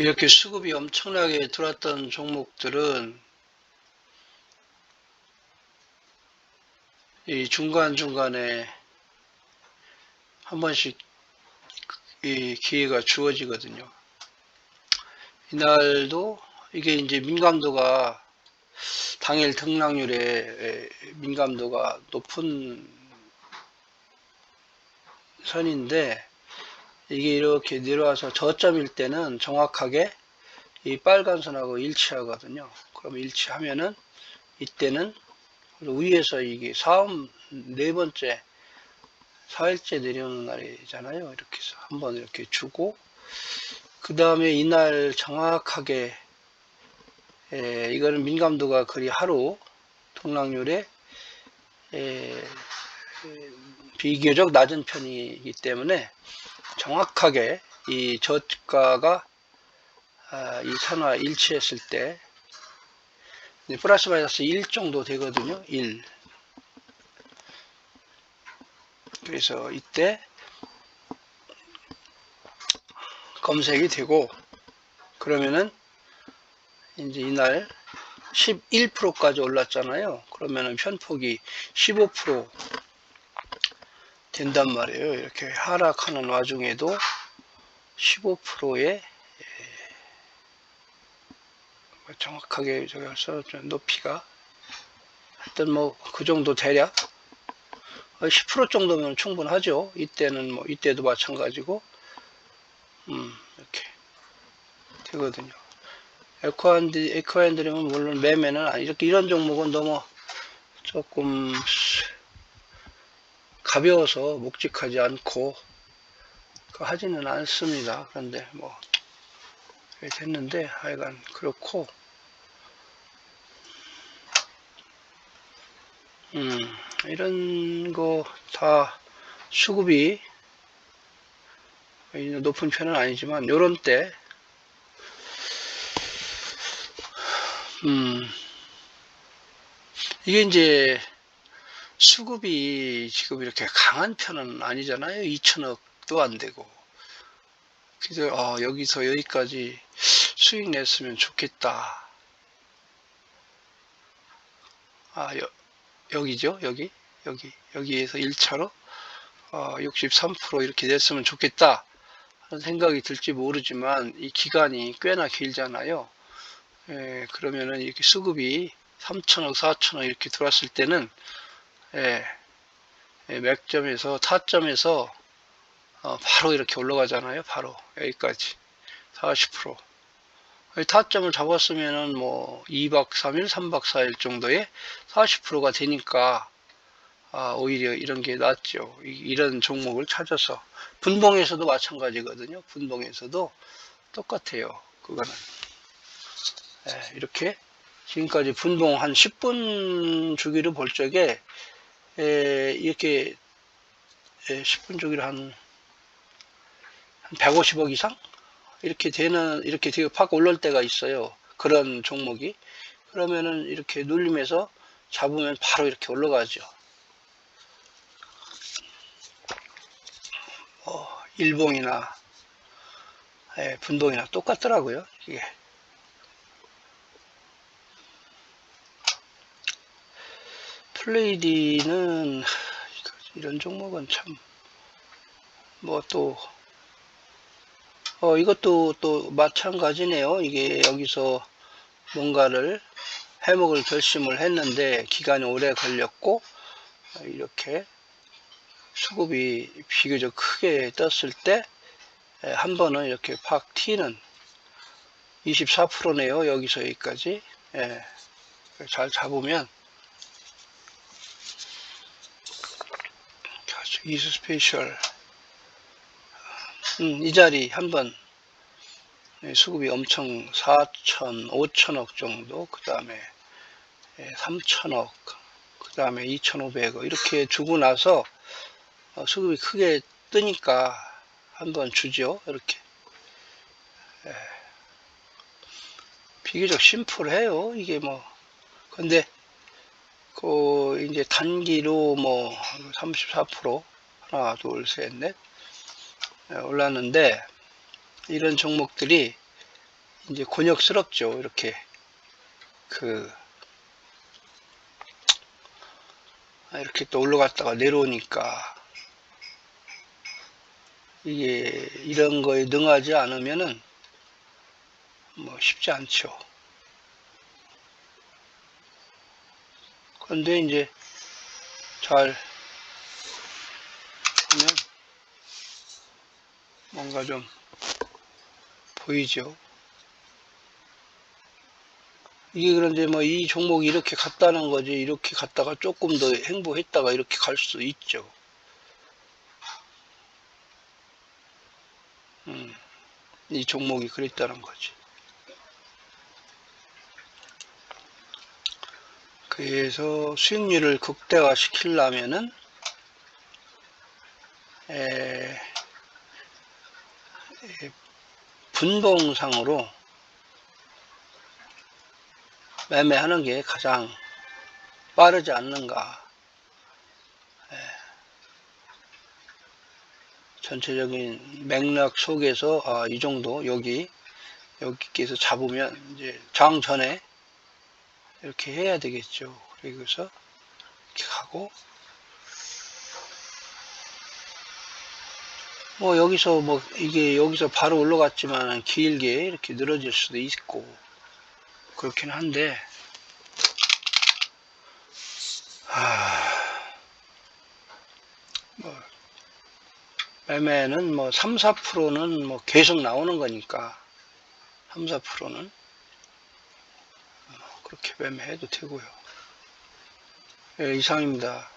이렇게 수급이 엄청나게 들어왔던 종목들은 이 중간중간에 한 번씩 이 기회가 주어지거든요. 이날도 이게 이제 민감도가 당일 등락률에 민감도가 높은 선인데 이게 이렇게 내려와서 저점일 때는 정확하게 이 빨간 선하고 일치하거든요. 그럼 일치하면은 이때는 위에서 이게 사음 네 번째 4일째 내려오는 날이잖아요. 이렇게 해서 한번 이렇게 주고 그 다음에 이날 정확하게 에, 이거는 민감도가 거의 하루 통락률에 에, 비교적 낮은 편이기 때문에 정확하게 이 저가가 아, 이 산화 일치했을 때 플러스 마이너스 1 정도 되거든요. 1. 그래서 이때 검색이 되고 그러면은 이제 이날 11%까지 올랐잖아요. 그러면은 편폭이 15% 된단 말이에요. 이렇게 하락하는 와중에도 15%의 정확하게 제가 써준 높이가 하여튼 뭐 그 정도 대략 10% 정도면 충분하죠. 이때는 뭐 이때도 마찬가지고 음 이렇게 되거든요. 에코핸드 에코핸드림은 물론 매매는 이렇게 이런 종목은 너무 조금 가벼워서 묵직하지 않고 하지는 않습니다. 그런데 뭐 됐는데 하여간 그렇고 음 이런 거 다 수급이 높은 편은 아니지만 요런 때 음, 이게 이제 수급이 지금 이렇게 강한 편은 아니잖아요. 2천억도 안 되고. 그래서 어, 여기서 여기까지 수익 냈으면 좋겠다. 아, 여, 여기죠. 여기. 여기. 여기에서 1차로 어, 63% 이렇게 냈으면 좋겠다. 하는 생각이 들지 모르지만 이 기간이 꽤나 길잖아요. 예, 그러면은 이렇게 수급이 3천억, 4천억 이렇게 들어왔을 때는 예, 예, 맥점에서 타점에서 어, 바로 이렇게 올라가잖아요. 바로 여기까지 40%. 타점을 잡았으면은 뭐 2박 3일, 3박 4일 정도에 40%가 되니까 아, 오히려 이런 게 낫죠. 이, 런 종목을 찾아서 분봉에서도 마찬가지거든요. 분봉에서도 똑같아요. 그거는 예, 이렇게 지금까지 분봉 한 10분 주기를 볼 적에 에, 이렇게 에, 10분 주기를 한, 한 150억 이상 이렇게 되는 이렇게 되게 팍 올릴 때가 있어요. 그런 종목이 그러면은 이렇게 눌림에서 잡으면 바로 이렇게 올라가죠. 어, 일봉이나 예, 분봉이나 똑같더라고요. 이게. 플레이디는 이런 종목은 참 뭐 또 어, 이것도 또 마찬가지네요. 이게 여기서 뭔가를 해먹을 결심을 했는데 기간이 오래 걸렸고 이렇게 수급이 비교적 크게 떴을 때 한 번은 이렇게 팍 튀는 24%네요. 여기서 여기까지 예, 잘 잡으면 이수 스페셜. 음, 이 자리 한번 수급이 엄청 4천, 5천억 정도 그 다음에 3천억 그 다음에 2,500억 이렇게 주고 나서 어, 수급이 크게 뜨니까 한번 주죠 이렇게. 예. 비교적 심플해요 이게 뭐. 근데 그 이제 단기로 뭐 34% 하나 둘셋넷 예, 올랐는데 이런 종목들이 이제 곤욕스럽죠. 이렇게 그 아, 이렇게 또 올라갔다가 내려오니까 이게 이런 거에 능하지 않으면은 뭐 쉽지 않죠. 그런데 이제 잘 보면 뭔가 좀 보이죠. 이게 그런데 뭐 이 종목이 이렇게 갔다는 거지 이렇게 갔다가 조금 더 행보했다가 이렇게 갈 수 있죠. 음, 이 종목이 그랬다는 거지. 그래서 수익률을 극대화 시키려면은 분봉상으로 매매하는 게 가장 빠르지 않는가. 예. 전체적인 맥락 속에서 아, 이 정도 여기 여기께서 잡으면 이제 장 전에 이렇게 해야 되겠죠. 그래서 이렇게 하고. 뭐 여기서 뭐 이게 여기서 바로 올라갔지만 길게 이렇게 늘어질 수도 있고 그렇긴 한데. 하... 뭐 매매는 뭐 3, 4%는 뭐 계속 나오는 거니까 3, 4%는 그렇게 매매해도 되고요. 예, 이상입니다.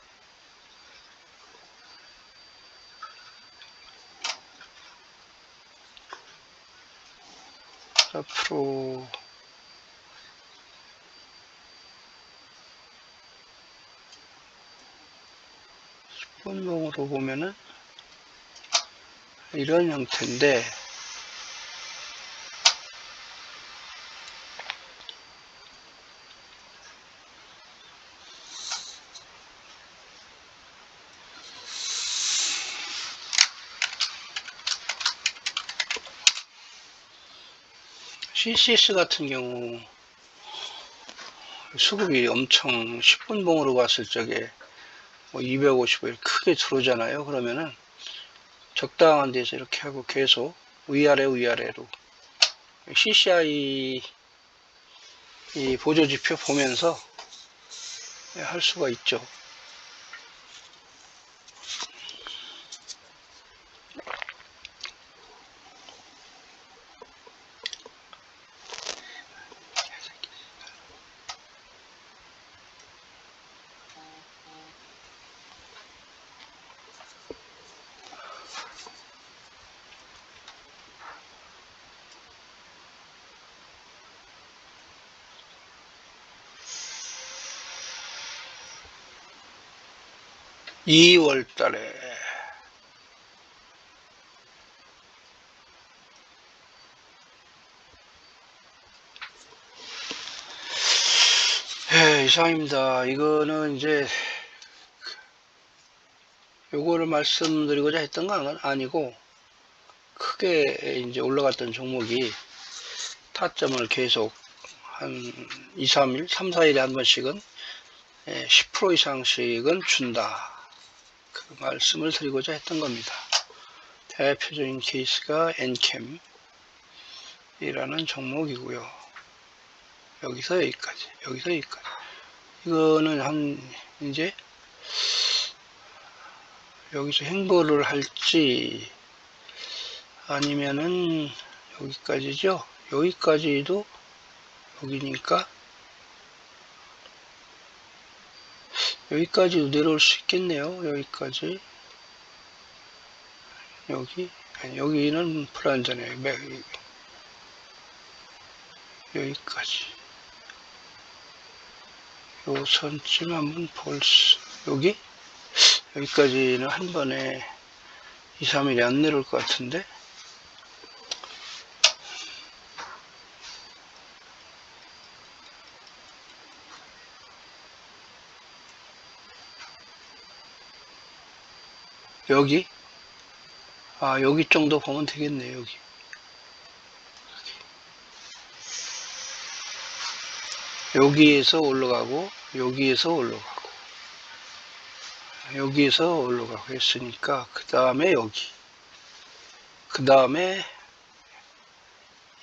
앞으로 분봉으로 보면은 이런 형태인데 CCS 같은 경우 수급이 엄청 10분 봉으로 봤을 적에 뭐 250을 크게 들어오잖아요. 그러면은 적당한 데서 이렇게 하고 계속 위아래 위아래로 CCI 이 보조지표 보면서 할 수가 있죠. 이월 달에 예, 이상입니다. 이거는 이제 요거를 말씀드리고자 했던 건 아니고 크게 이제 올라갔던 종목이 타점을 계속 한 2, 3일, 3, 4일에 한 번씩은 10% 예, 이상씩은 준다. 그 말씀을 드리고자 했던 겁니다. 대표적인 케이스가 엔캠 이라는 종목이고요. 여기서 여기까지, 여기서 여기까지. 이거는 한 이제 여기서 행보를 할지 아니면은 여기까지죠. 여기까지도 여기니까 여기까지 내려올 수 있겠네요. 여기까지. 여기, 여기는 불안전해요. 여기까지. 요 선쯤 한번 볼 수, 여기? 여기까지는 한 번에 2, 3일이 안 내려올 것 같은데? 여기? 아 여기 정도 보면 되겠네 여기. 여기에서 올라가고 여기에서 올라가고. 여기에서 올라가고 했으니까 그 다음에 여기. 그 다음에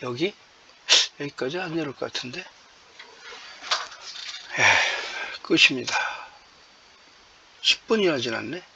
여기? 여기까지 안 내려올 것 같은데? 에, 끝입니다. 10분이나 지났네